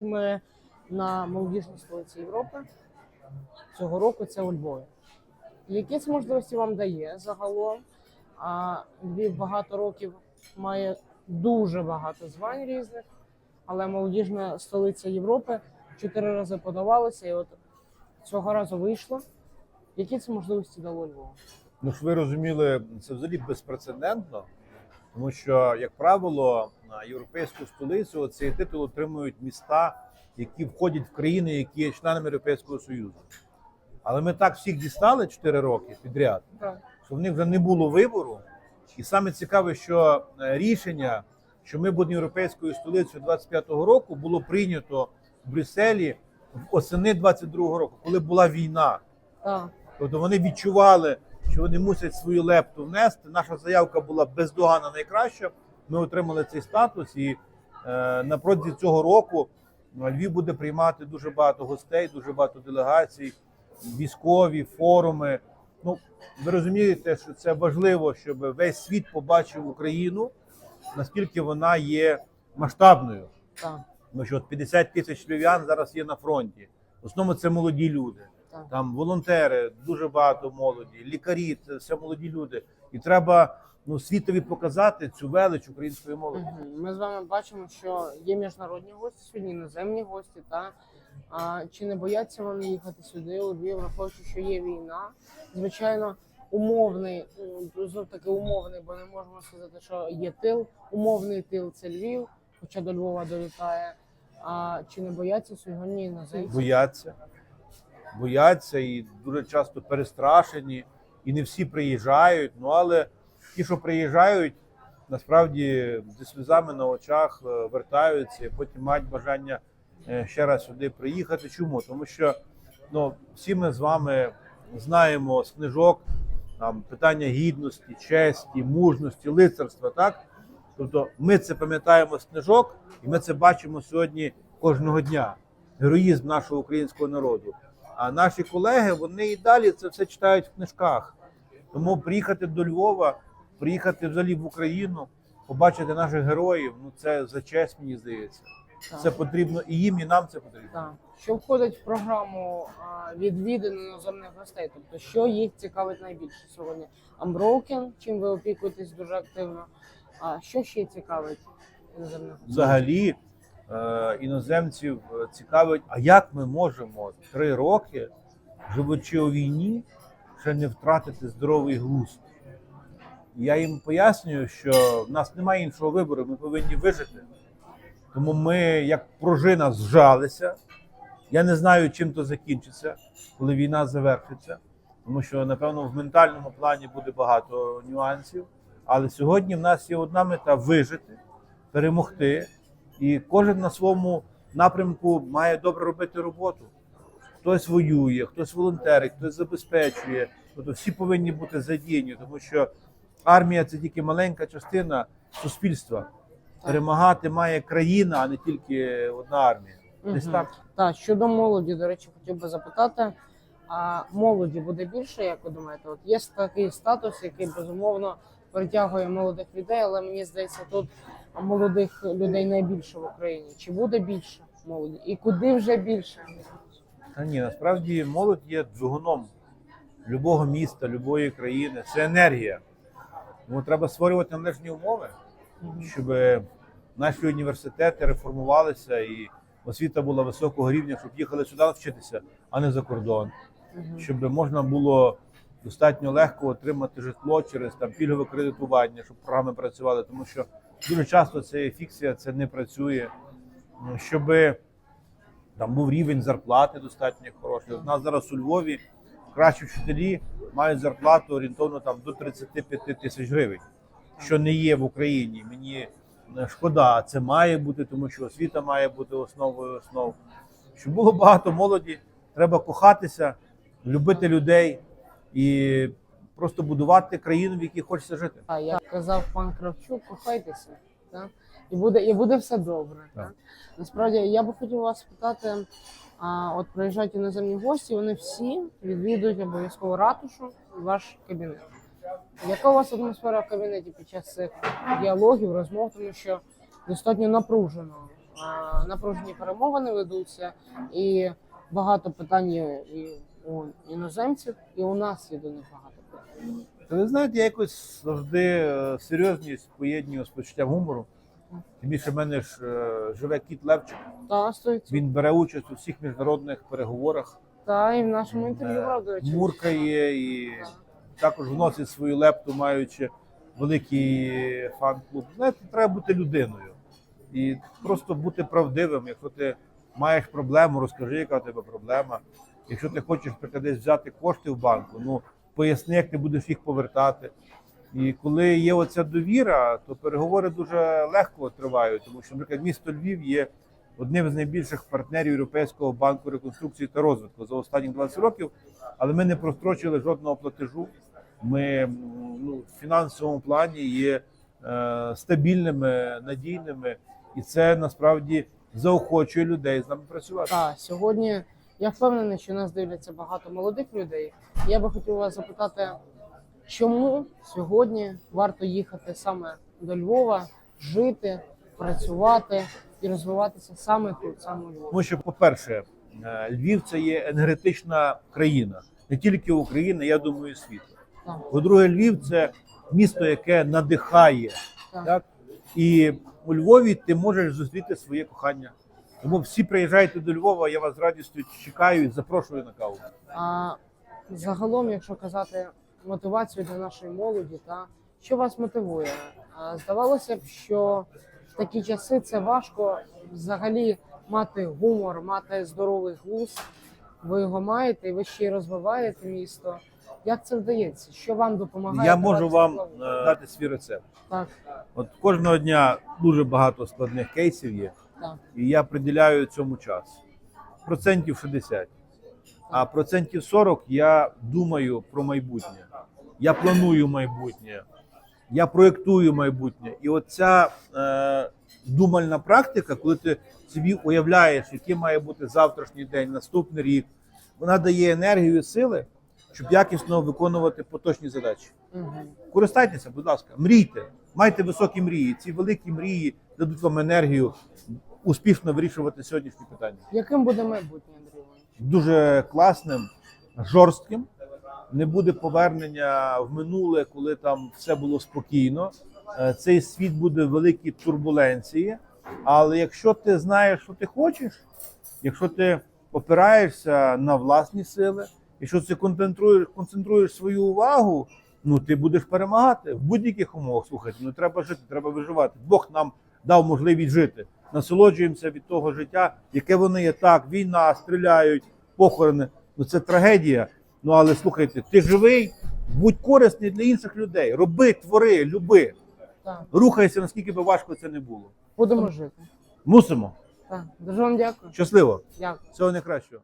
Ми на молодіжній столиці Європи цього року це у Львові. Які це можливості вам дає загалом? А Львів багато років має дуже багато звань різних, але молодіжна столиця Європи чотири рази подавалася, і от цього разу вийшло. Які це можливості дало Львову? Ну ви розуміли, це взагалі безпрецедентно, тому що, як правило, на європейську столицю цей титул отримують міста, які входять в країни, які є членами Європейського Союзу. Але ми так всіх дістали 4 роки підряд, Так. що в них вже не було вибору. І саме цікаве, що е, рішення, що ми будемо європейською столицею 25-го року, було прийнято в Брюсселі в осени 22-го року, коли була війна. Так. Тобто вони відчували, що вони мусять свою лепту внести. Наша заявка була бездоганна найкраща. Ми отримали цей статус, і е, на протязі цього року ну, Львів буде приймати дуже багато гостей, дуже багато делегацій, військові, форуми. Ну, ви розумієте, що це важливо, щоб весь світ побачив Україну, наскільки вона є масштабною. Так. Тому що от 50 тисяч львів'ян зараз є на фронті. В основному це молоді люди. Так. Там волонтери, дуже багато молоді, лікарі, це все молоді люди. І треба ну, світові показати цю велич української молоді. Мгм. Ми з вами бачимо, що є міжнародні гості сьогодні, іноземні гості. Та а, чи не бояться вони їхати сюди, у Львів, враховуючи, що є війна? Звичайно, умовний, м, знов таки умовний, бо не можемо сказати, що є тил. Умовний тил це Львів, хоча до Львова долітає. А чи не бояться сьогодні іноземці? Бояться, бояться і дуже часто перестрашені, і не всі приїжджають. Ну але ті, що приїжджають, насправді зі сльозами на очах е, вертаються, і потім мають бажання е, ще раз сюди приїхати. Чому? Тому що ну, всі ми з вами знаємо з книжок там питання гідності, честі, мужності, лицарства. Так, тобто ми це пам'ятаємо з книжок, і ми це бачимо сьогодні кожного дня. Героїзм нашого українського народу. А наші колеги вони і далі це все читають в книжках. Тому приїхати до Львова, приїхати взагалі в Україну, побачити наших героїв ну це за честь, мені здається. Так. Це потрібно і їм, і нам це потрібно. Так. Що входить в програму відвідин іноземних гостей? Тобто, що їх цікавить найбільше сьогодні? Unbroken, чим ви опікуєтесь дуже активно. А що ще цікавить іноземних гостей? Взагалі іноземців е, цікавить, а як ми можемо три роки, живучи у війні, ще не втратити здоровий глузд. Я їм пояснюю, що в нас немає іншого вибору, ми повинні вижити. Тому ми, як пружина, зжалися. Я не знаю, чим то закінчиться, коли війна завершиться, тому що, напевно, в ментальному плані буде багато нюансів. Але сьогодні в нас є одна мета вижити, перемогти, і кожен на своєму напрямку має добре робити роботу. Хтось воює, хтось волонтерить, хтось забезпечує. Тобто всі повинні бути задіяні, тому що армія це тільки маленька частина суспільства. Перемагати має країна, а не тільки одна армія. Десь так. Так, щодо молоді, до речі, хотів би запитати. А молоді буде більше, як ви думаєте? От є такий статус, який безумовно притягує молодих людей, але мені здається, тут молодих людей найбільше в Україні. Чи буде більше молоді? І куди вже більше? Та ні, насправді молодь є двигуном любого міста, любої країни. Це енергія. Тому треба створювати належні умови, щоб наші університети реформувалися і освіта була високого рівня, щоб їхали сюди вчитися, а не за кордон. Щоб можна було достатньо легко отримати житло через там пільгове кредитування, щоб програми працювали, тому що дуже часто це фікція, це не працює. Ну, Щоб там був рівень зарплати достатньо хороший. У нас зараз у Львові кращі вчителі мають зарплату орієнтовно там до 35 тисяч гривень, що не є в Україні. Мені е, шкода, це має бути, тому що освіта має бути основою основ. Щоб було багато молоді, треба кохатися, любити людей і просто будувати країну, в якій хочеться жити. А як казав пан Кравчук, кохайтеся, так? І буде, і буде все добре. Так. Так. Насправді я би хотів вас спитати: а, от приїжджають іноземні гості, вони всі відвідують обов'язково ратушу і ваш кабінет. Яка у вас атмосфера в кабінеті під час цих діалогів, розмов, тому що достатньо напружено напружені перемовини ведуться, і багато питань і у іноземців, і у нас є до них багато ви знаєте, я якось завжди е, серйозність поєдную з почуттям гумору. Тим більше в мене ж е, живе кіт Левчик. Та стоїть. Він бере участь у всіх міжнародних переговорах, Та і в нашому інтерв'ю е, правда. очевидно. муркає і також вносить свою лепту, маючи великий фан-клуб. Знаєте, треба бути людиною і просто бути правдивим. Якщо ти маєш проблему, розкажи, яка у тебе проблема. Якщо ти хочеш десь взяти кошти в банку, ну поясни, як ти будеш їх повертати. І коли є оця довіра, то переговори дуже легко тривають, тому що, наприклад, місто Львів є одним з найбільших партнерів Європейського банку реконструкції та розвитку за останні 20 років, але ми не прострочили жодного платежу. Ми ну, в фінансовому плані є е, стабільними, надійними, і це насправді заохочує людей з нами працювати. Так, сьогодні я впевнений, що нас дивляться багато молодих людей. Я би хотів вас запитати, чому сьогодні варто їхати саме до Львова, жити, працювати і розвиватися саме тут, саме у Львові? Тому що, по-перше, е, Львів це є енергетична країна, не тільки Україна, я думаю, і світу. По-друге, Львів це місто, яке надихає. так. Так? І у Львові ти можеш зустріти своє кохання. Тому всі приїжджайте до Львова, я вас з радістю чекаю і запрошую на каву. А загалом, якщо казати мотивацію для нашої молоді, та що вас мотивує? А, Здавалося б, що в такі часи це важко взагалі мати гумор, мати здоровий глузд. Ви його маєте, і ви ще й розвиваєте місто. Як це вдається? Що вам допомагає? Я можу вам е, дати свій рецепт. Так, От кожного дня дуже багато складних кейсів є, так, і я приділяю цьому час. Процентів 60. А процентів 40 я думаю про майбутнє. Я планую майбутнє, я проєктую майбутнє. І оця е, думальна практика, коли ти собі уявляєш, який має бути завтрашній день, наступний рік, вона дає енергію і сили, щоб якісно виконувати поточні задачі. угу. Користайтеся, будь ласка, мрійте, майте високі мрії. Ці великі мрії дадуть вам енергію успішно вирішувати сьогоднішні питання. Яким буде майбутнє, Андрій Дуже класним, жорстким. Не буде повернення в минуле, коли там все було спокійно. Е, Цей світ буде в великій турбуленції. Але якщо ти знаєш, що ти хочеш, якщо ти опираєшся на власні сили, якщо ти концентруєш, концентруєш свою увагу, ну ти будеш перемагати в будь-яких умовах. Слухайте, ну треба жити, треба виживати. Бог нам дав можливість жити. Насолоджуємося від того життя, яке воно є так. Війна, стріляють, похорони. Ну це трагедія. Ну але слухайте, ти живий, будь корисний для інших людей. Роби, твори, люби. Так, Рухайся, наскільки би важко це не було. будемо жити. Мусимо. Так, дуже вам дякую. Щасливо. Дякую. Всього найкращого.